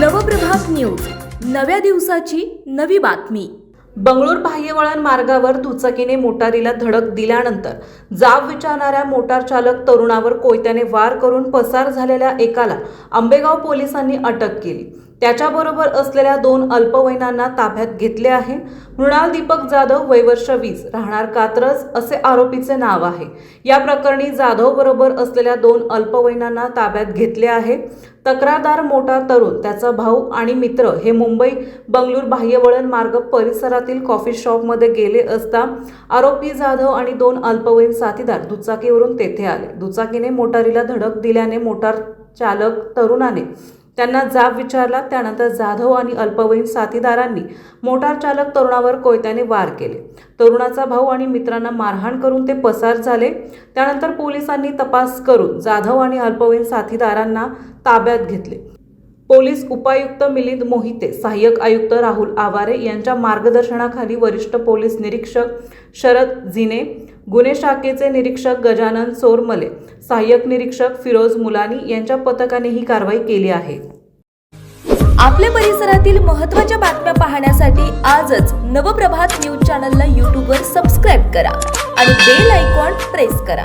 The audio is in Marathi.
नवप्रभात न्यूज. नव्या दिवसाची नवी बातमी. बंगळूर बाह्यवळण मार्गावर दुचाकीने मोटारीला धडक दिल्यानंतर जाब विचारणाऱ्या मोटार चालक तरुणावर कोयत्याने वार करून पसार झालेल्या एकाला आंबेगाव पोलिसांनी अटक केली. त्याच्याबरोबर असलेल्या दोन अल्पवयनांना ताब्यात घेतले आहे. मृणाल दीपक जाधव वयवर्ष वीस राहणार कात्रज असे आरोपीचे नाव आहे. या प्रकरणी जाधव बरोबर असलेल्या दोन अल्पवयनांना ताब्यात घेतले आहे. तक्रारदार मोठा तरुण त्याचा भाऊ आणि मित्र हे मुंबई बंगळूर बाह्यवळण मार्ग परिसरातील कॉफी शॉपमध्ये गेले असता आरोपी जाधव आणि दोन अल्पवयीन साथीदार दुचाकीवरून तेथे आले. दुचाकीने मोटारीला धडक दिल्याने मोटार चालक तरुणाने त्यांना जाब विचारला त्यानंतर जाधव आणि अल्पवयीन साथीदारांनी मोटार चालक तरुणावर कोयत्याने वार केले. तरुणाचा भाऊ आणि मित्रांना मारहाण करून ते पसार झाले. त्यानंतर पोलिसांनी तपास करून जाधव आणि अल्पवयीन साथीदारांना ताब्यात घेतले. पोलीस उपायुक्त मिलिंद मोहिते सहाय्यक आयुक्त राहुल आवारे यांच्या मार्गदर्शनाखाली वरिष्ठ पोलीस निरीक्षक शरद जिने गुन्हे शाखेचे निरीक्षक गजानन सोरमले सहाय्यक निरीक्षक फिरोज मुलानी यांच्या पथकाने ही कारवाई केली आहे. आपल्या परिसरातील महत्त्वाच्या बातम्या पाहण्यासाठी आजच नवप्रभात न्यूज चॅनलला यूट्यूबवर सबस्क्राईब करा आणि बेल आयकॉन प्रेस करा.